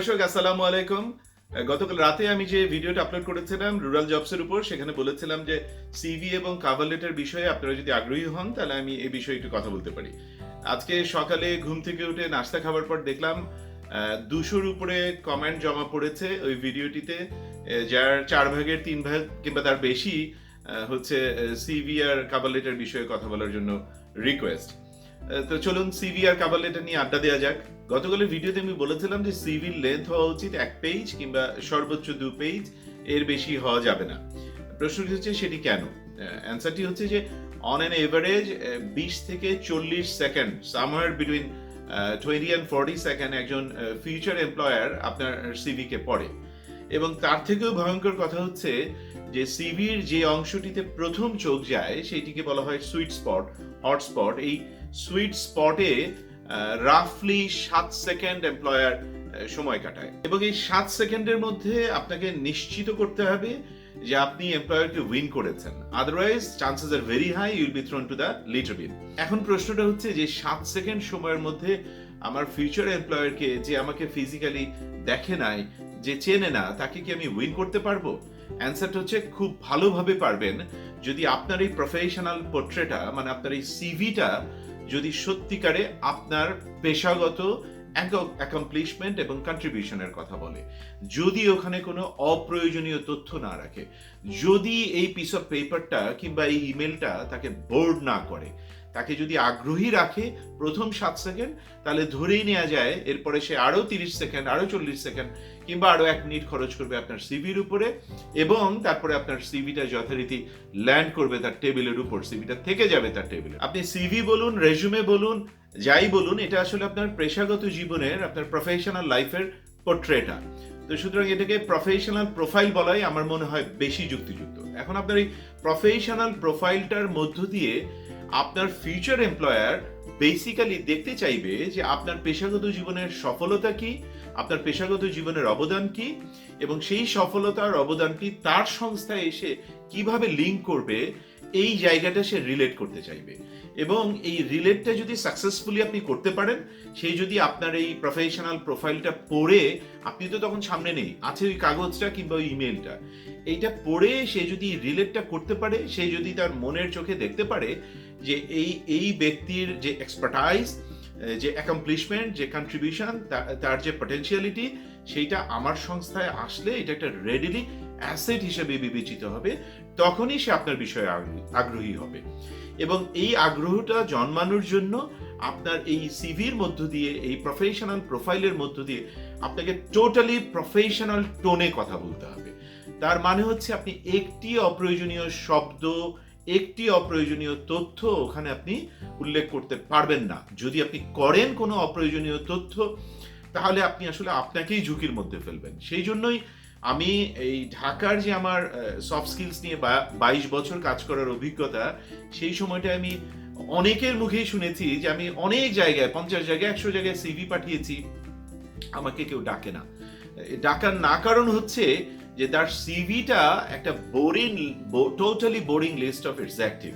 দর্শক, আসসালামু আলাইকুম। গতকাল রাতে আমি যে ভিডিওটা আপলোড করেছিলাম, রুরাল জবসের উপর, সেখানে বলেছিলাম যে সিভি এবং কাভার লেটার বিষয়ে আপনারা যদি আগ্রহী হন, তাহলে আমি এই বিষয়ে একটু কথা বলতে পারি। আজকে সকালে ঘুম থেকে উঠে নাস্তা খাবার পর দেখলাম দুশোর উপরে কমেন্ট জমা পড়েছে ওই ভিডিওটিতে যার চার ভাগের তিন ভাগ কিংবা তার বেশি হচ্ছে সিভি আর কাভার লেটার বিষয়ে কথা বলার জন্য রিকোয়েস্ট তো চলুন সিভি আর কাভার লেটার নিয়ে আড্ডা দেওয়া যাক। গতকালের ভিডিওতে আমি বলেছিলাম যে সিভির লেন্থ হওয়া উচিত এক পেজ কিংবা সর্বোচ্চ দু পেজ এর বেশি হওয়া যাবে না। প্রশ্নটি হচ্ছে সেটি কেন? অ্যান্সারটি হচ্ছে যে অন অ্যান এভারেজ বিশ থেকে চল্লিশ second somewhere between twenty and forty second একজন ফিউচার এমপ্লয়ার আপনার সিভিকে পড়ে। এবং তার থেকেও ভয়ঙ্কর কথা হচ্ছে যে সিভির যে অংশটিতে প্রথম চোখ যায় সেইটিকে বলা হয় সুইট স্পট হটস্পট এই সুইট স্পটে রাফলি সাত সেকেন্ড এমপ্লয়ার সময় কাটায়। এবং এই সাত সেকেন্ডের মধ্যে আপনাকে নিশ্চিত করতে হবে যে আপনি এমপ্লয়ারকে উইন করেছেন। Otherwise chances are very high you'll be thrown to the litter bin এখন প্রশ্নটা হচ্ছে যে সাত সেকেন্ড সময়ের মধ্যে আমার ফিউচার এমপ্লয়ারকে যে আমাকে ফিজিক্যালি দেখে নাই, যে চেনে না, তাকে কি আমি উইন করতে পারব? অ্যান্সারটা হচ্ছে খুব ভালোভাবে পারবেন। যদি আপনার এই প্রফেশনাল পোর্ট্রেটা মানে আপনার এই সিভিটা যদি সত্যিকারে আপনার পেশাগত অ্যাকমপ্লিশমেন্ট এবং কন্ট্রিবিউশনের কথা বলে, যদি ওখানে কোনো অপ্রয়োজনীয় তথ্য না রাখে, যদি এই পিস অফ পেপারটা কিংবা এই ইমেলটা তাকে বোর্ড না করে তাকে যদি আগ্রহী রাখে প্রথম সাত সেকেন্ড, তাহলে ধরেই নেওয়া যায় এরপরে সে আরও তিরিশ সেকেন্ড আরও চল্লিশ সেকেন্ড, কিংবা আরও এক মিনিট খরচ করবে আপনার সিভির উপরে, এবং তারপরে আপনার সিভিটা যথারীতি ল্যান্ড করবে তার টেবিলের উপর, সিভিটা থেকে যাবে তার টেবিলে। আপনি সিভি বলুন, রেজুমে বলুন, যাই বলুন, এটা আসলে আপনার পেশাগত জীবনের, আপনার প্রফেশনাল লাইফের পোর্ট্রেটা তো সুতরাং এটাকে প্রফেশনাল প্রোফাইল বলাই আমার মনে হয় বেশি যুক্তিযুক্ত। এখন আপনার এই প্রফেশনাল প্রোফাইলটার মধ্য দিয়ে আপনার ফিউচার এমপ্লয়ার বেসিক্যালি দেখতে চাইবে যে আপনার পেশাগত জীবনের সফলতা কি, আপনার পেশাগত জীবনের অবদান কি, এবং সেই সফলতার অবদানটি তার সংস্থায় এসে কীভাবে লিঙ্ক করবে, এই জায়গাটা সে রিলেট করতে চাইবে। এবং এই রিলেটটা যদি সাকসেসফুলি আপনি করতে পারেন সেই যদি আপনার এই প্রফেশনাল প্রোফাইলটা পড়ে, আপনি তো তখন সামনে নেই, আছে ওই কাগজটা কিংবা ওই ইমেলটা এইটা পড়ে সে যদি রিলেটটা করতে পারে, সে যদি তার মনের চোখে দেখতে পারে যে এই এই ব্যক্তির যে এক্সপার্টাইজ যে অ্যাকমপ্লিশমেন্ট যে কন্ট্রিবিউশন তার যে পটেন্সিয়ালিটি সেইটা আমার সংস্থায় আসলে এটা একটা রেডিলি অ্যাসেট হিসেবে বিবেচিত হবে, তখনই সে আপনার বিষয়ে আগ্রহী- হবে। এবং এই আগ্রহটা জন্মানোর জন্য আপনার এই সিভির মধ্য দিয়ে, এই প্রফেশনাল প্রোফাইলের মধ্য দিয়ে আপনাকে টোটালি প্রফেশনাল টোনে কথা বলতে হবে। তার মানে হচ্ছে আপনি একটি অপ্রয়োজনীয় শব্দ একটি অপ্রয়োজনীয় তথ্য ওখানে আপনি উল্লেখ করতে পারবেন না। যদি আপনি করেন কোনো অপ্রয়োজনীয় তথ্য, তাহলে আপনি আসলে আপনাকেই ঝুঁকির মধ্যে ফেলবেন। সেই জন্যই আমি এই ঢাকার যে আমার সফট স্কিলস নিয়ে বাইশ বছর কাজ করার অভিজ্ঞতা, সেই সময়টা আমি অনেকের মুখেই শুনেছি যে আমি অনেক জায়গায়, পঞ্চাশ জায়গায়, একশো জায়গায় সিভি পাঠিয়েছি, আমাকে কেউ ডাকে না। ডাকার না কারণ হচ্ছে যে তার সিভিটা একটা boring totally boring list of এক্সাক্টিভ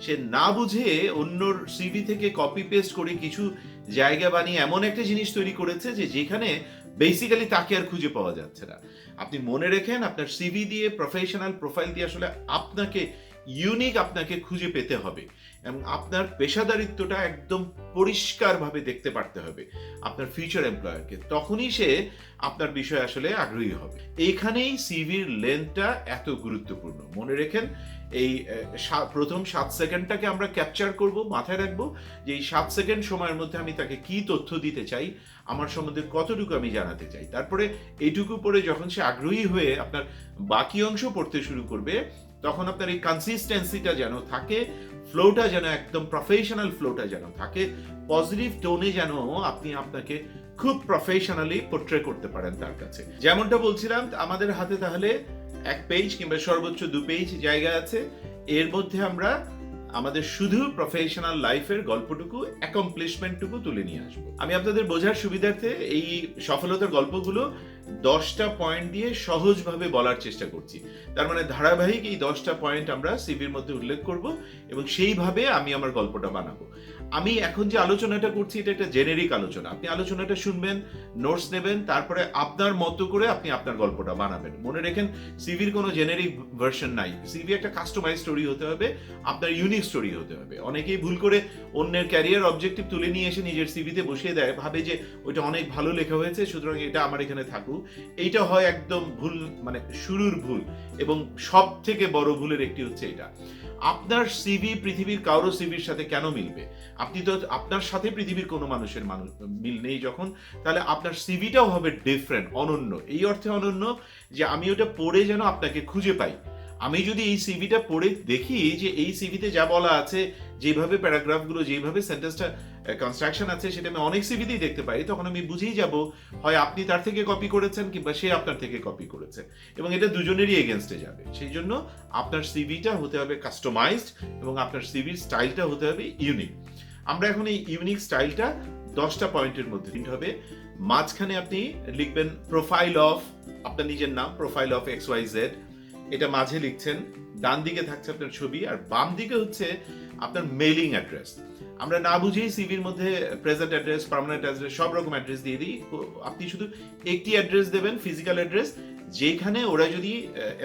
সে না বুঝে অন্যর সিভি থেকে কপি পেস্ট করে কিছু জায়গা বানিয়ে এমন একটা জিনিস তৈরি করেছে যে যেখানে বেসিক্যালি তাকে আর খুঁজে পাওয়া যাচ্ছে না। আপনি মনে রেখেন আপনার সিভি দিয়ে প্রফেশনাল প্রোফাইল দিয়ে আসলে আপনাকে ইউনিক আপনাকে খুঁজে পেতে হবে এবং আপনার পেশাদারিত্বটা একদম পরিষ্কারভাবে দেখতে পারতে হবে আপনার ফিউচার এমপ্লয়ারকে তখনই সে আপনার বিষয়ে আসলে আগ্রহী হবে। এইখানেই সিভির লেন্থটা এত গুরুত্বপূর্ণ। মনে রেখেন এই প্রথম সাত সেকেন্ডটাকে আমরা ক্যাপচার করব, মাথায় রাখব যে এই সাত সেকেন্ড সময়ের মধ্যে আমি তাকে কি তথ্য দিতে চাই, আমার সম্বন্ধে কতটুকু আমি জানাতে চাই। তারপরে এইটুকু পরে যখন সে আগ্রহী হয়ে আপনার বাকি অংশ পড়তে শুরু করবে তখন আপনার এই কনসিস্টেন্সিটা যেন থাকে ফ্লোটা যেন একদম প্রফেশনাল ফ্লোটা যেন থাকে পজিটিভ টোনে যেন আপনি আপনাকে খুব প্রফেশনালি পোর্ট্রে করতে পারেন তার কাছে। যেমনটা বলছিলাম, আমাদের হাতে তাহলে এক পেজ কিংবা সর্বোচ্চ দু পেজ জায়গা আছে। এর মধ্যে আমরা আমাদের শুধু প্রফেশনাল লাইফের গল্পটুকু অ্যাকমপ্লিশমেন্টটুকু তুলে নিয়ে আসব। আমি আপনাদের বোঝার সুবিধার্থে এই সফলতার গল্পগুলো দশটা পয়েন্ট দিয়ে সহজভাবে বলার চেষ্টা করছি। তার মানে ধারাবাহিক এই দশটা পয়েন্ট আমরা সিভির মধ্যে উল্লেখ করব এবং সেইভাবে আমি আমার গল্পটা বানাবো। আমি এখন যে আলোচনাটা করছি, এটা একটা জেনেরিক আলোচনা। আপনি আলোচনাটা শুনবেন নোটস নেবেন, তারপরে আপনার মতো করে আপনি আপনার গল্পটা বানাবেন। মনে রেখেন সিভির কোনো জেনেরিক ভার্সন নাই। সিভি একটা কাস্টমাইজ স্টোরি হতে হবে, আপনার ইউনিক স্টোরি হতে হবে। অনেকেই ভুল করে অন্যের ক্যারিয়ার অবজেক্টিভ তুলে নিয়ে এসে নিজের সিভিতে বসিয়ে দেয়। ভাবে যে ওইটা অনেক ভালো লেখা হয়েছে, সুতরাং এটা আমার এখানে থাকুক। এইটা হয় একদম ভুল মানে শুরুর ভুল এবং সব থেকে বড় ভুলের একটি হচ্ছে এটা। আপনার সিভি পৃথিবীর কারও সিভির সাথে কেন মিলবে? আপনি তো আপনার সাথে পৃথিবীর কোনো মানুষের মানুষ, মিল নেই যখন, তাহলে আপনার সিভিটাও হবে ডিফারেন্ট অনন্য। এই অর্থে অনন্য যে আমি ওটা পড়ে যেন আপনাকে খুঁজে পাই। আমি যদি এই সিভিটা পড়ে দেখি যে এই সিভিতে যা বলা আছে, যেভাবে প্যারাগ্রাফগুলো, যেভাবে সেন্টেন্সটা কনস্ট্রাকশন আছে, সেটা আমি অনেক সিভিতেই দেখতে পাই, তখন আমি বুঝেই যাব হয় আপনি তার থেকে কপি করেছেন কিংবা সে আপনার থেকে কপি করেছে। এবং এটা দুজনেরই এগেনস্টে যাবে। সেই জন্য আপনার সিভিটা হতে হবে কাস্টমাইজড এবং আপনার সিভির স্টাইলটা হতে হবে ইউনিক আমরা এখন এই ইউনিক স্টাইলটা দশটা পয়েন্টের মধ্যে প্রিন্ট হবে। মাঝখানে আপনি লিখবেন প্রোফাইল অফ আপনার নিজের নাম profile of X Y Z এটা মাঝে লিখছেন, ডান দিকে থাকছে আপনার ছবি আর বাম দিকে হচ্ছে আপনার মেইলিং অ্যাড্রেস আমরা না বুঝেই সিভির মধ্যে প্রেজেন্ট অ্যাড্রেস পার্মানেন্ট অ্যাড্রেস সব রকম অ্যাড্রেস দিয়ে দিই। আপনি শুধু একটি অ্যাড্রেস দেবেন ফিজিক্যাল অ্যাড্রেস যেখানে ওরা যদি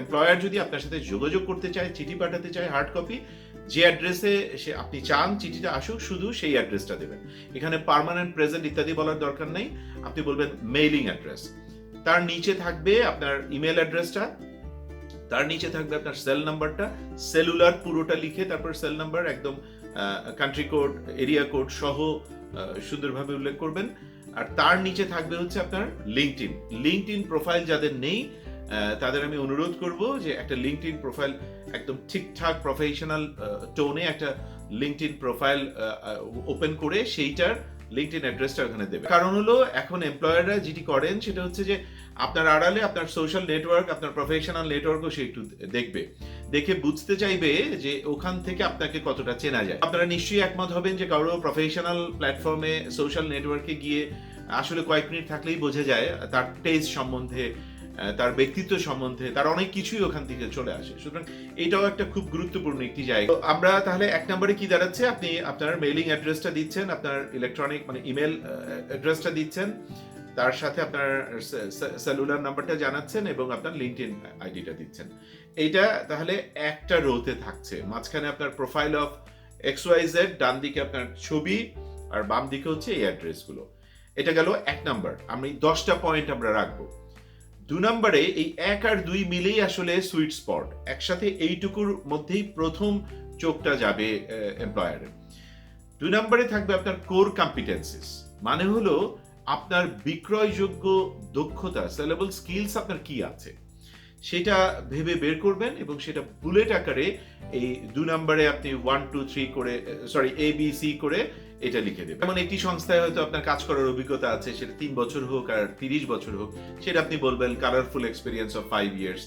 এমপ্লয়ার যদি আপনার সাথে যোগাযোগ করতে চায়, চিঠি পাঠাতে চায় হার্ড কপি যে অ্যাড্রেসে সে আপনি চান চিঠিটা আসুক, শুধু সেই অ্যাড্রেসটা দেবেন। এখানে পার্মানেন্ট প্রেজেন্ট ইত্যাদি বলার দরকার নেই। আপনি বলবেন মেইলিং অ্যাড্রেস তার নিচে থাকবে আপনার ইমেল অ্যাড্রেসটা তার নিচে থাকবে আপনার সেল নাম্বারটা সেলুলার পুরোটা লিখে তারপর সেল নাম্বার একদম কান্ট্রি কোড এরিয়া কোড সহ সুন্দরভাবে উল্লেখ করবেন। আর তার নিচে থাকবে হচ্ছে আপনার LinkedIn LinkedIn profile যাদের নেই তাদের আমি অনুরোধ করব যে একটা লিঙ্কড ইন প্রোফাইল একদম ঠিকঠাক প্রফেশনাল টোনে একটা লিঙ্কড ইন প্রোফাইল ওপেন করে সেইটার লিঙ্কড ইন অ্যাড্রেসটা ওখানে দেবে। কারণ হলো, এখন এমপ্লয়াররা যেটি করেন সেটা হচ্ছে যে আপনার আড়ালে আপনার সোশ্যাল নেটওয়ার্ক আপনার প্রফেশনাল নেটওয়ার্কও সে একটু দেখবে। দেখে বুঝতে চাইবে যে ওখান থেকে আপনাকে কতটা চেনা যায়। আপনারা নিশ্চয়ই একমত হবেন যে কারও প্রফেশনাল প্ল্যাটফর্মে সোশ্যাল নেটওয়ার্কে গিয়ে আসলে কয়েক মিনিট থাকলেই বোঝা যায়, তার টেস্ট সম্বন্ধে তার ব্যক্তিত্ব সম্বন্ধে তার অনেক কিছুই ওখান থেকে চলে আসে। সুতরাং এটাও একটা খুব গুরুত্বপূর্ণ একটি জায়গা। আমরা তাহলে এক নম্বরে কি দাঁড়াচ্ছে? আপনি আপনার মেইলিং অ্যাড্রেসটা দিচ্ছেন, আপনার ইলেকট্রনিক মানে ইমেল অ্যাড্রেসটা দিচ্ছেন, তার সাথে আপনার সেলুলার নাম্বারটা জানাচ্ছেন এবং আপনার লিঙ্কড আইডিটা দিচ্ছেন। এইটা তাহলে একটা রোতে থাকছে। মাঝখানে আপনার profile of X Y Z ডান দিকে আপনার ছবি, আর বাম দিকে হচ্ছে এই অ্যাড্রেসগুলো এটা গেল এক নাম্বার। আমি দশটা পয়েন্ট আমরা রাখব। দু নম্বরে এই এক আর দুই মিলেই আসলে সুইট স্পট একসাথে এইটুকুর মধ্যেই প্রথম চোখটা যাবে এমপ্লয়ারের দু নম্বরে থাকবে আপনার কোর কম্পিটেন্সিস মানে হলো আপনার বিক্রয়যোগ্য দক্ষতা সেলেবল স্কিলস আপনার কি আছে? সেটা ভেবে বের করবেন এবং সেটা বুলেট আকারে এই দু নম্বরে আপনি ওয়ান টু থ্রি করে সরি এ বি সি করে এটা লিখে দেবেন। যেমন একটি সংস্থায় হয়তো আপনার কাজ করার অভিজ্ঞতা আছে, সেটা তিন বছর হোক আর তিরিশ বছর হোক, সেটা আপনি বলবেন colourful experience of five years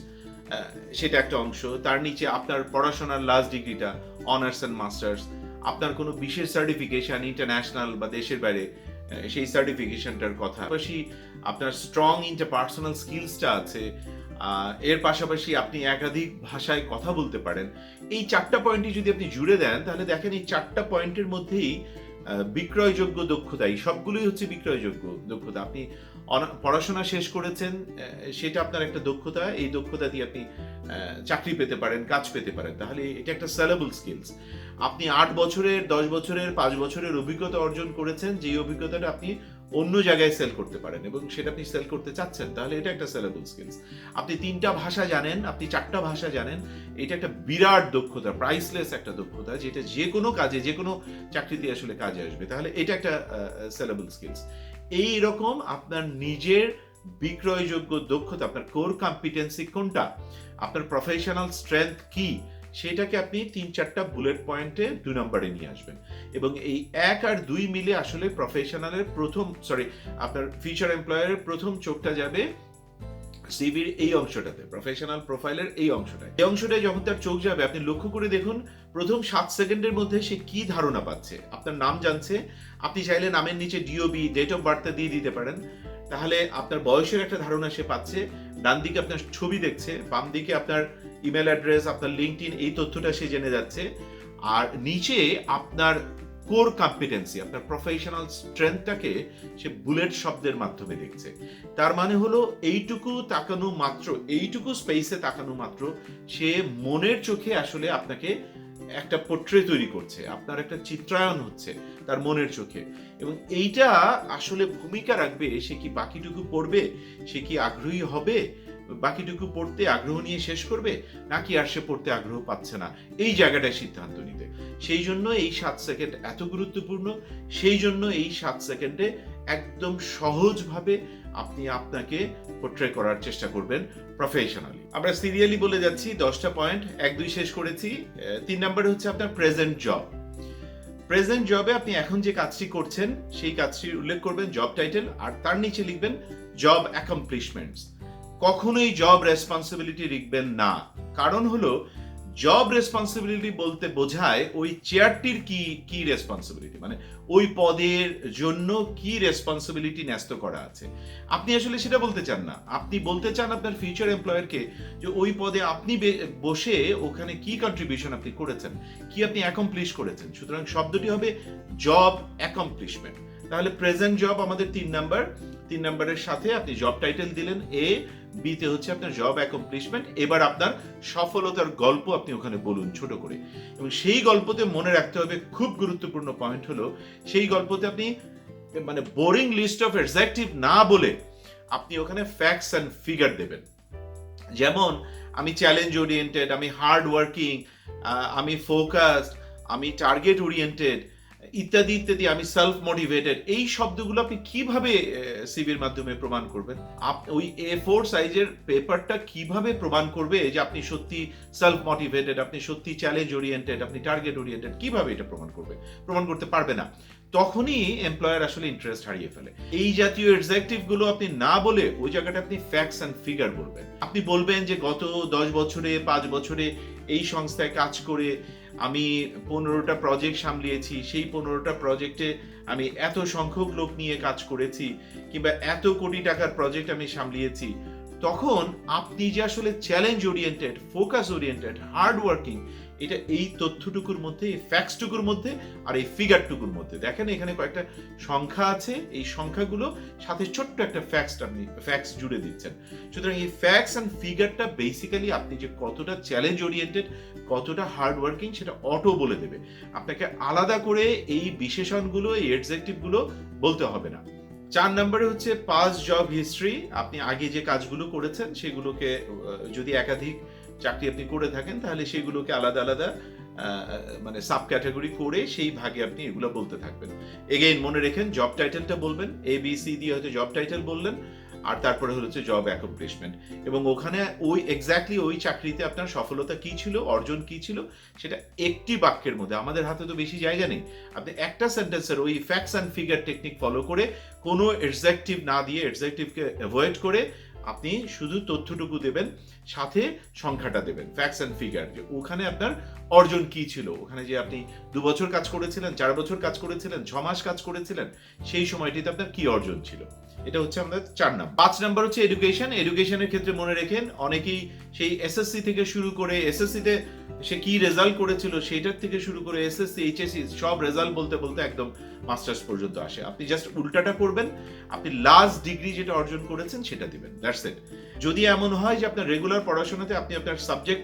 সেটা একটা অংশ। তার নিচে আপনার পড়াশোনার লাস্ট ডিগ্রিটা অনার্স অ্যান্ড মাস্টার্স আপনার কোনো বিশেষ সার্টিফিকেশন ইন্টারন্যাশনাল বা দেশের বাইরে সেই সার্টিফিকেশনটার কথা। পাশাপাশি আপনার স্ট্রং ইন্টারপার্সোনাল স্কিলসটা আছে। এর পাশাপাশি আপনি একাধিক ভাষায় কথা বলতে পারেন। এই চারটা পয়েন্টই যদি আপনি জুড়ে দেন, তাহলে দেখেন এই চারটা পয়েন্টের মধ্যেই বিক্রয়যোগ্য দক্ষতা, এই সবগুলোই হচ্ছে বিক্রয়যোগ্য দক্ষতা। আপনি পড়াশোনা শেষ করেছেন সেটা আপনার একটা দক্ষতা। এই দক্ষতা দিয়ে আপনি চাকরি পেতে পারেন, কাজ পেতে পারেন। তাহলে এটা একটা সেলেবল স্কিলস আপনি আট বছরের, দশ বছরের, পাঁচ বছরের অভিজ্ঞতা অর্জন করেছেন, যেই অভিজ্ঞতাটা আপনি অন্য জায়গায় সেল করতে পারেন এবং সেটা আপনি সেল করতে চাচ্ছেন, তাহলে এটা একটা সেলেবল স্কিলস আপনি তিনটা ভাষা জানেন, আপনি চারটা ভাষা জানেন, এটা একটা বিরাট দক্ষতা প্রাইসলেস একটা দক্ষতা, যেটা যে কোনো কাজে, যে কোনো চাকরিতে আসলে কাজে আসবে। তাহলে এটা একটা সেলেবল স্কিলস এই রকম আপনার নিজের বিক্রয়যোগ্য দক্ষতা, আপনার কোর কম্পিটেন্সি কোনটা? আপনার প্রফেশনাল স্ট্রেংথ কি? সেটাকে আপনি তিন চারটা বুলেট পয়েন্টে দু নম্বরে নিয়ে আসবেন। এবং এই এক আর দুই মিলে আসলে প্রফেশনালের প্রথম সরি আপনার ফিউচার এমপ্লয়ারের প্রথম চোখটা যাবে সিভির এই অংশটাতে প্রফেশনাল প্রোফাইলের এই অংশটায়। এই অংশটায় যখন তার চোখ যাবে, আপনি লক্ষ্য করে দেখুন, প্রথম সাত সেকেন্ডের মধ্যে সে কি ধারণা পাচ্ছে। আপনার নাম জানছে, আপনি চাইলে নামের নিচে ডিওবি ডেট অফ বার্থটা দিয়ে দিতে পারেন। তাহলে আপনার বয়সের একটা ধারণা সে পাচ্ছে ডান দিকে আপনার ছবি দেখছে বাম দিকে আপনার ইমেল অ্যাড্রেস আপনার লিঙ্কড এই তথ্যটা সে জেনে যাচ্ছে। আর নিচে আপনার কোর কম্পিটেন্সি আপনার প্রফেশনাল স্ট্রেংথটাকে সে বুলেট শব্দের মাধ্যমে দেখছে। তার মানে হলো, এইটুকু তাকানো মাত্র, এইটুকু স্পেসে তাকানো মাত্র, সে মনের চোখে আসলে আপনাকে একটা পোট্রে তৈরি করছে, আপনার একটা চিত্রায়ন হচ্ছে তার মনের চোখে। এবং এইটা আসলে ভূমিকা রাখবে, সে কি বাকিটুকু পড়বে, সে কি আগ্রহী হবে বাকিটুকু পড়তে আগ্রহ নিয়ে শেষ করবে, নাকি আর সে পড়তে আগ্রহ পাচ্ছে না? এই জায়গাটায় সিদ্ধান্ত নিতে। সেই জন্য এই সাত সেকেন্ড এত গুরুত্বপূর্ণ, সেই জন্য এই সাত সেকেন্ডে একদম সহজভাবে আপনি আপনাকে পোট্রে করার চেষ্টা করবেন প্রফেশনালি আমরা সিরিয়ালি বলে যাচ্ছি, দশটা পয়েন্ট এক, দুই শেষ করেছি। তিন নম্বরে হচ্ছে আপনার প্রেজেন্ট জব প্রেজেন্ট জবে আপনি এখন যে কাজটি করছেন, সেই কাজটির উল্লেখ করবেন জব টাইটেল আর তার নিচে লিখবেন জব অ্যাকমপ্লিশমেন্টস কখনোই জব রেসপন্সিবিলিটি লিখবেন না। কারণ হলো জব রেসপন্সিবিলিটি বলতে বোঝায় ওই চেয়ারটির কি কি রেসপন্সিবিলিটি মানে ওই পদের জন্য কি রেসপন্সিবিলিটি ন্যস্ত করা আছে। আপনি আসলে সেটা বলতে চান না। আপনি বলতে চান আপনার ফিউচার এমপ্লয়ারকে যে ওই পদে আপনি বসে ওখানে কি কন্ট্রিবিউশন আপনি করেছেন, কি আপনি অ্যাকমপ্লিশ করেছেন। সুতরাং শব্দটি হবে জব অ্যাকমপ্লিশমেন্ট তাহলে প্রেজেন্ট জব আমাদের তিন নাম্বার তিন নাম্বারের সাথে আপনি জব টাইটেল দিলেন এ বিতে হচ্ছে আপনার জব অ্যাকমপ্লিশমেন্ট এবার আপনার সফলতার গল্প আপনি ওখানে বলুন ছোট করে। এবং সেই গল্পতে মনে রাখতে হবে, খুব গুরুত্বপূর্ণ পয়েন্ট হলো, সেই গল্পতে আপনি মানে বোরিং লিস্ট অফ এক্সাক্টিভ না বলে আপনি ওখানে ফ্যাক্টস অ্যান্ড ফিগার দেবেন। যেমন, আমি চ্যালেঞ্জ ওরিয়েন্টেড আমি হার্ড ওয়ার্কিং আমি ফোকাসড আমি টার্গেট ওরিয়েন্টেড ইত্যাদি ইত্যাদি, আমি সেলফ মোটিভেটেড এই শব্দগুলো আপনি কীভাবে সিভির মাধ্যমে প্রমাণ করবেন? ওই এ ফোর সাইজের পেপারটা কীভাবে প্রমাণ করবে যে আপনি সত্যি সেলফ মোটিভেটেড আপনি সত্যি চ্যালেঞ্জ ওরিয়েন্টেড আপনি টার্গেট ওরিয়েন্টেড কীভাবে এটা প্রমাণ করবে? প্রমাণ করতে পারবে না। তখনই এমপ্লয়ার আসলে ইন্টারেস্ট হারিয়ে ফেলে। এই জাতীয় এক্সাক্টিভগুলো আপনি না বলে ওই জায়গাটা আপনি ফ্যাক্টস অ্যান্ড ফিগার বলবেন। আপনি বলবেন যে গত দশ বছরে, পাঁচ বছরে এই সংস্থায় কাজ করে আমি পনেরোটা প্রজেক্ট সামলিয়েছি, সেই পনেরোটা প্রজেক্টে আমি এত সংখ্যক লোক নিয়ে কাজ করেছি কিংবা এত কোটি টাকার প্রজেক্ট আমি সামলিয়েছি, তখন আপনি যে আসলে challenge oriented focus oriented hard working এটা এই তথ্যটুকুর মধ্যে, এই ফ্যাক্টসটুকুর মধ্যে আর এই ফিগারটুকুর মধ্যে। দেখেন এখানে কয়েকটা সংখ্যা আছে, এই সংখ্যাগুলো সাথে ছোট্ট একটা ফ্যাক্স আপনি ফ্যাক্স জুড়ে দিচ্ছেন। সুতরাং এই ফ্যাক্স অ্যান্ড ফিগারটা বেসিক্যালি আপনি যে কতটা চ্যালেঞ্জ ওরিয়েন্টেড কতটা হার্ড ওয়ার্কিং সেটা অটো বলে দেবে। আপনাকে আলাদা করে এই বিশেষণগুলো, এই এডজেক্টিভগুলো বলতে হবে না। চার নম্বরে হচ্ছে পাস জব হিস্ট্রি আপনি আগে যে কাজগুলো করেছেন, সেগুলোকে যদি একাধিক চাকরি আপনি করে থাকেন, তাহলে সেগুলোকে আলাদা আলাদা মানে সাব ক্যাটাগরি করে সেই ভাগে আপনি এগুলো বলতে থাকবেন। এগেইন মনে রেখেন জব টাইটেলটা বলবেন এ বি সি দিয়ে হয়তো জব টাইটেল বললেন, আর তারপরে হচ্ছে জব অ্যাকমপ্লিশমেন্ট এবং ওখানে ওই এক্স্যাক্টলি ওই চাকরিতে আপনার সফলতা কি ছিল, অর্জন কি ছিল, সেটা একটি বাক্যের মধ্যে। আমাদের হাতে তো বেশি জায়গা নেই। আপনি একটা সেন্টেন্সের ওই facts and figure technique follow করে কোনো এক্সাক্টিভ না দিয়ে এক্সাক্টিভকে অ্যাভয়েড করে আপনি শুধু তথ্যটুকু দেবেন সাথে সংখ্যাটা দেবেন ফ্যাক্টস অ্যান্ড ফিগার যে ওখানে আপনার অর্জন কি ছিল? ওখানে যে আপনি দু বছর কাজ করেছিলেন, চার বছর কাজ করেছিলেন, ছ মাস কাজ করেছিলেন, সেই সময়টিতে আপনার কি অর্জন ছিল? এটা হচ্ছে আমাদের চার নাম্বার। পাঁচ নাম্বার হচ্ছে এডুকেশন এডুকেশনের ক্ষেত্রে মনে রেখেন, অনেকেই সেই এসএসসি থেকে শুরু করে এসএসসি তে সে কি রেজাল্ট করেছিল সেটার থেকে শুরু করে এসএসসি এইচএসসি সব রেজাল্ট বলতে বলতে একদম মাস্টার্স পর্যন্ত আসে। আপনি জাস্ট উল্টাটা করবেন, আপনি লাস্ট ডিগ্রি যেটা অর্জন করেছেন সেটা দিবেন। দ্যাটস ইট যদি এমন হয় যে আপনার রেগুলার পড়াশোনাতে আপনি আপনার সাবজেক্ট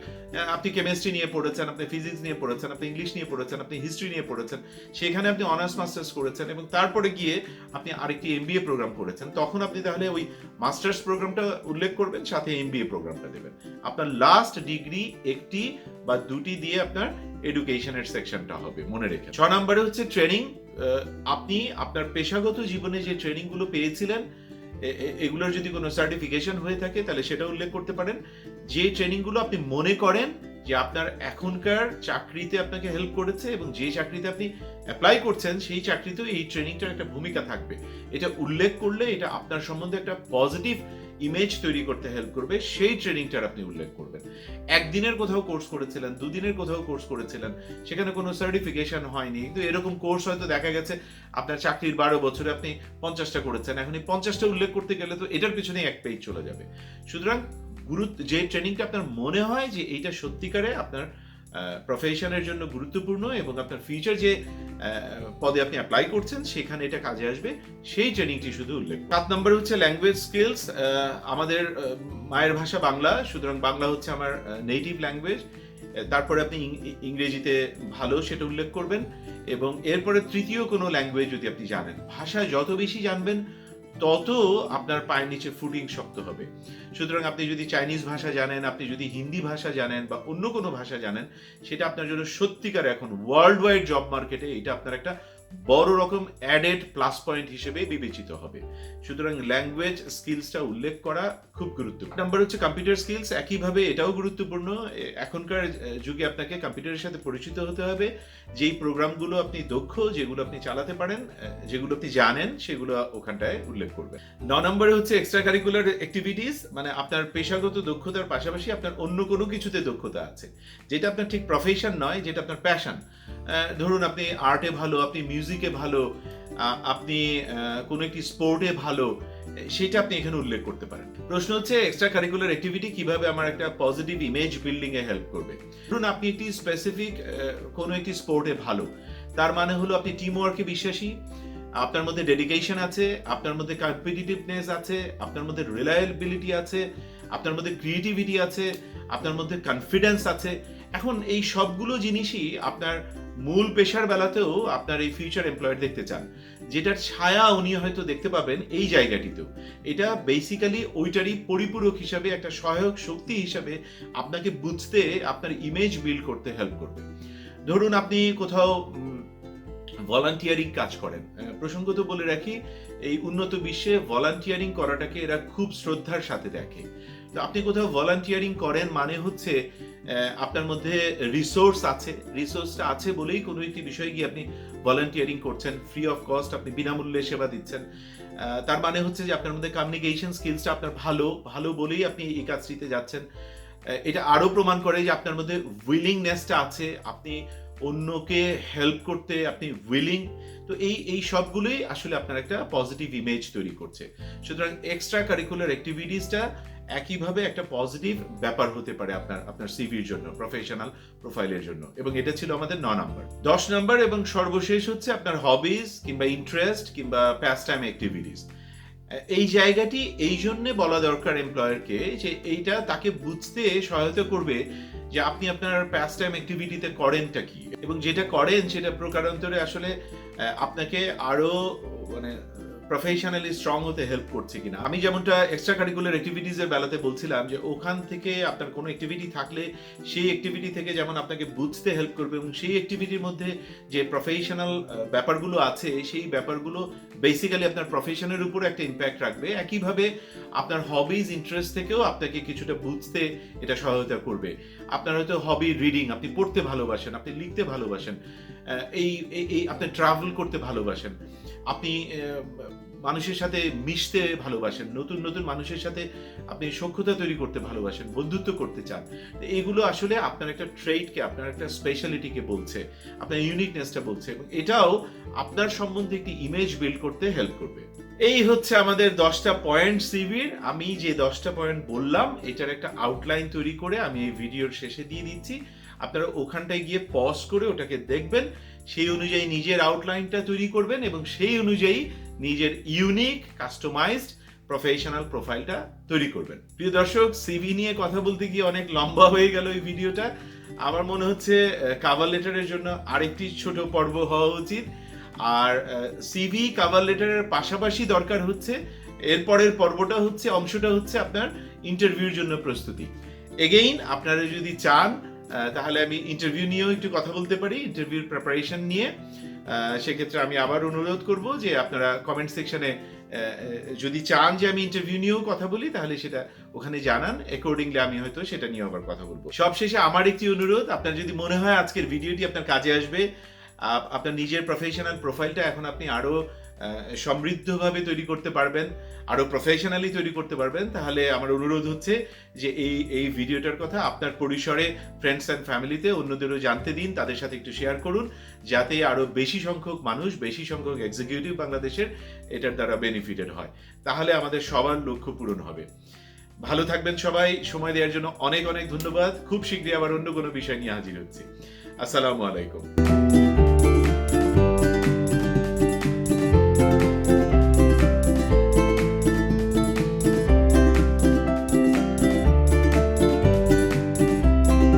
আপনি কেমিস্ট্রি নিয়ে পড়েছেন, আপনি ফিজিক্স নিয়ে পড়েছেন, আপনি ইংলিশ নিয়ে পড়েছেন, আপনি হিস্ট্রি নিয়ে পড়েছেন, সেখানে আপনি অনার্স মাস্টার্স করেছেন এবং তারপরে গিয়ে আপনি আরেকটি এমবিএ প্রোগ্রাম করেছেন, তখন আপনি তাহলে ওই মাস্টার্স প্রোগ্রামটা উল্লেখ করবেন, সাথে এমবিএ প্রোগ্রামটা দেবেন। আপনার লাস্ট ডিগ্রি একটি বা দুটি দিয়ে আপনার এডুকেশনের সেকশনটা হবে, মনে রেখে ছ নম্বরে হচ্ছে ট্রেনিং আপনি আপনার পেশাগত জীবনে যে ট্রেনিংগুলো পেয়েছিলেন এগুলোর যদি কোনো সার্টিফিকেশন হয়ে থাকে, তাহলে সেটা উল্লেখ করতে পারেন। যে ট্রেনিংগুলো আপনি মনে করেন যে আপনার এখনকার চাকরিতে আপনাকে হেল্প করেছে এবং যে চাকরিতে আপনি অ্যাপ্লাই করছেন, সেই চাকরিতেও এই ট্রেনিংটার একটা ভূমিকা থাকবে। এটা উল্লেখ করলে এটা আপনার সম্বন্ধে একটা পজিটিভ ইমেজ তৈরি করতে হেল্প করবে, সেই ট্রেনিংটার আপনি উল্লেখ করবেন। একদিনের কোথাও কোর্স করেছিলেন, দুদিনের কোথাও কোর্স করেছিলেন, সেখানে কোনো সার্টিফিকেশন হয়নি, কিন্তু এরকম কোর্স হয়তো দেখা গেছে, আপনার চাকরির বারো বছরে আপনি পঞ্চাশটা করেছেন, এখন এই পঞ্চাশটা উল্লেখ করতে গেলে তো এটার পিছনে এক পেজ চলে যাবে। সুতরাং গুরুত্ব, যে ট্রেনিংটা আপনার মনে হয় যে এইটা সত্যিকারে আপনার প্রফেশনের জন্য গুরুত্বপূর্ণ এবং আপনার ফিউচার যে পদে আপনি অ্যাপ্লাই করছেন, সেখানে এটা কাজে আসবে। সেই ট্রেনিংটি শুধু উল্লেখ। সাত নম্বর হচ্ছে ল্যাঙ্গুয়েজ স্কিলস আমাদের মায়ের ভাষা বাংলা, সুতরাং বাংলা হচ্ছে আমার নেটিভ ল্যাঙ্গুয়েজ তারপরে আপনি ইংরেজিতে ভালো সেটা উল্লেখ করবেন। এবং এরপরে তৃতীয় কোনো ল্যাঙ্গুয়েজ যদি আপনি জানেন, ভাষা যত বেশি জানবেন তত আপনার পায়ের নিচে ফুটিং শক্ত হবে। সুতরাং আপনি যদি চাইনিজ ভাষা জানেন, আপনি যদি হিন্দি ভাষা জানেন বা অন্য কোনো ভাষা জানেন, সেটা আপনার জন্য সত্যিকার এখন ওয়ার্ল্ড ওয়াইড জব মার্কেটে এটা আপনার একটা বড় রকম অ্যাডেড প্লাস পয়েন্ট হিসেবে বিবেচিত হবে। সুতরাং ল্যাঙ্গুয়েজ স্কিলসটা উল্লেখ করা খুব গুরুত্বপূর্ণ। নাম্বার হচ্ছে কম্পিউটার স্কিলস একইভাবে এটাও গুরুত্বপূর্ণ। এখনকার যুগে আপনাকে কম্পিউটারের সাথে পরিচিত হতে হবে। যেই প্রোগ্রামগুলো আপনি দক্ষ, যেগুলো আপনি চালাতে পারেন যেগুলো আপনি জানেন, সেগুলো ওখানটায় উল্লেখ করবেন। ন নম্বরে হচ্ছে এক্সট্রা কারিকুলার অ্যাক্টিভিটিস মানে আপনার পেশাগত দক্ষতার পাশাপাশি আপনার অন্য কোনো কিছুতে দক্ষতা আছে। যেটা আপনার ঠিক প্রফেশন নয়, যেটা আপনার প্যাশন ধরুন আপনি আর্টে ভালো, আপনি মিউজিকে ভালো আপনি কোনো একটি স্পোর্টে ভালো সেটা আপনি এখানে উল্লেখ করতে পারেন। প্রশ্ন হচ্ছে এক্সট্রা কারিকুলার অ্যাক্টিভিটি কীভাবে আমার একটা পজিটিভ ইমেজ বিল্ডিং এ হেল্প করবে? ধরুন আপনি একটি স্পেসিফিক কোনো একটি স্পোর্টে ভালো, তার মানে হলো আপনি টিম ওয়ার্কে বিশ্বাসী, আপনার মধ্যে ডেডিকেশন আছে, আপনার মধ্যে কম্পিটিটিভনেস আছে, আপনার মধ্যে রিলায়েবিলিটি আছে, আপনার মধ্যে ক্রিয়েটিভিটি আছে, আপনার মধ্যে কনফিডেন্স আছে। এখন এই সবগুলো জিনিসই আপনার মূল পেশার বেলাতেও আপনার এই ফিউচার এমপ্লয়ার দেখতে চান। যেটার ছায়া উনি হয়তো দেখতে পাবেন এই জায়গাটিতেও। এটা বেসিক্যালি ওইটারই পরিপূরক হিসাবে একটা সহায়ক শক্তি হিসাবে আপনাকে বুঝতে, আপনার ইমেজ বিল্ড করতে হেল্প করবে। ধরুন আপনি কোথাও ভলান্টিয়ারিং কাজ করেন। প্রসঙ্গত বলে রাখি, এই উন্নত বিশ্বে ভলান্টিয়ারিং করাটাকে এরা খুব শ্রদ্ধার সাথে দেখে। আপনি কোথাও ভলান্টিয়ারিং করেন মানে হচ্ছে আপনার মধ্যে রিসোর্স আছে। রিসোর্সটা আছে বলেই কোনো একটি বিষয়ে গিয়ে আপনি ভলান্টিয়ারিং করছেন। ফ্রি অফ কস্ট আপনি বিনামূল্যে সেবা দিচ্ছেন। তার মানে হচ্ছে যে আপনার মধ্যে কমিউনিকেশন স্কিলসটা আপনার ভালো ভালো বলেই আপনি এই কাজটিতে যাচ্ছেন। এটা আরও প্রমাণ করে যে আপনার মধ্যে উইলিংনেসটা আছে। আপনি অন্যকে হেল্প করতে আপনি উইলিং তো এই এই সবগুলোই আসলে আপনার একটা পজিটিভ ইমেজ তৈরি করছে। সুতরাং এক্সট্রা কারিকুলার অ্যাক্টিভিটিসটা একইভাবে একটা পজিটিভ ব্যাপার হতে পারে আপনার আপনার সিভির জন্য প্রফেশনাল প্রোফাইলের জন্য। এবং এটা ছিল আমাদের ন নাম্বার দশ নাম্বার এবং সর্বশেষ হচ্ছে আপনার হবিজ কিংবা ইন্টারেস্ট কিংবা প্যাস টাইম অ্যাক্টিভিটিস এই জায়গাটি এই জন্যে বলা দরকার এমপ্লয়ারকে যে এইটা তাকে বুঝতে সহায়তা করবে যে আপনি আপনার প্যাস টাইম অ্যাক্টিভিটিতে করেনটা কি? এবং যেটা করেন সেটা প্রকারান্তরে আসলে আপনাকে আরও মানে প্রফেশনালি স্ট্রং হতে হেল্প করছে কিনা। আমি যেমনটা এক্সট্রা কারিকুলার অ্যাক্টিভিটিস এর বেলাতে বলছিলাম যে, ওখান থেকে আপনার কোনো অ্যাক্টিভিটি থাকলে সেই অ্যাক্টিভিটি থেকে যেমন আপনাকে বুঝতে হেল্প করবে এবং সেই অ্যাক্টিভিটির মধ্যে যে প্রফেশনাল ব্যাপারগুলো আছে, সেই ব্যাপারগুলো বেসিক্যালি আপনার প্রফেশনের উপর একটা ইম্প্যাক্ট রাখবে। একইভাবে আপনার হবিজ ইন্টারেস্ট থেকেও আপনাকে কিছুটা বুঝতে এটা সহায়তা করবে। আপনার হয়তো হবি রিডিং আপনি পড়তে ভালোবাসেন, আপনি লিখতে ভালোবাসেন এই- এই আপনি ট্রাভেল করতে ভালোবাসেন। আপনি মানুষের সাথে মিশতে ভালোবাসেন, নতুন নতুন মানুষের সাথে আপনি সখ্যতা তৈরি করতে ভালোবাসেন, বন্ধুত্ব করতে চান। এগুলো আসলে আপনার একটা ট্রেডকে আপনার একটা স্পেশালিটিকে বলছে, আপনার ইউনিকনেসটা বলছে এবং এটাও আপনার সম্বন্ধে একটি ইমেজ বিল্ড করতে হেল্প করবে। এই হচ্ছে আমাদের দশটা পয়েন্ট সিভির আমি যে দশটা পয়েন্ট বললাম, এটার একটা আউটলাইন তৈরি করে আমি এই ভিডিওর শেষে দিয়ে দিচ্ছি। আপনারা ওখানটায় গিয়ে পজ করে ওটাকে দেখবেন। সেই অনুযায়ী নিজের আউটলাইনটা তৈরি করবেন এবং সেই অনুযায়ী নিজের ইউনিক কাস্টমাইজড প্রফেশনাল প্রোফাইলটা তৈরি করবেন। প্রিয় দর্শক সিভি নিয়ে কথা বলতে গিয়ে অনেক লম্বা হয়ে গেল এই ভিডিওটা। আমার মনে হচ্ছে কাভার লেটারের জন্য আরেকটি ছোট পর্ব হওয়া উচিত। আর সিভি কাভার লেটারের পাশাপাশি দরকার হচ্ছে এরপরের পর্বটা হচ্ছে, অংশটা হচ্ছে আপনার ইন্টারভিউর জন্য প্রস্তুতি। এগেইন আপনারা যদি চান তাহলে আমি ইন্টারভিউ নিয়েও একটু কথা বলতে পারি ইন্টারভিউর প্রিপারেশন নিয়ে। সেক্ষেত্রে আমি আবার অনুরোধ করব যে আপনারা কমেন্ট সেকশনে যদি চান যে আমি ইন্টারভিউ নিয়েও কথা বলি তাহলে সেটা ওখানে জানান। অ্যাকর্ডিংলি আমি হয়তো সেটা নিয়ে আবার কথা বলব। সবশেষে আমার একটি অনুরোধ আপনার যদি মনে হয় আজকের ভিডিওটি আপনার কাজে আসবে আপনার নিজের প্রফেশনাল প্রোফাইলটা এখন আপনি আরও আহ, সমৃদ্ধভাবে তৈরি করতে পারবেন, আরও প্রফেশনালি তৈরি করতে পারবেন, তাহলে আমার অনুরোধ হচ্ছে যে এই এই ভিডিওটার কথা আপনার পরিসরে ফ্রেন্ডস অ্যান্ড ফ্যামিলিতে অন্যদেরও জানতে দিন, তাদের সাথে একটু শেয়ার করুন, যাতে আরও বেশি সংখ্যক মানুষ, বেশি সংখ্যক এক্সিকিউটিভ বাংলাদেশের এটার দ্বারা বেনিফিটেড হয়। তাহলে আমাদের সবার লক্ষ্য পূরণ হবে। ভালো থাকবেন সবাই, সময় দেওয়ার জন্য অনেক অনেক ধন্যবাদ, খুব শীঘ্রই আবার অন্য কোনো বিষয় নিয়ে হাজির হচ্ছি। আসসালামু আলাইকুম।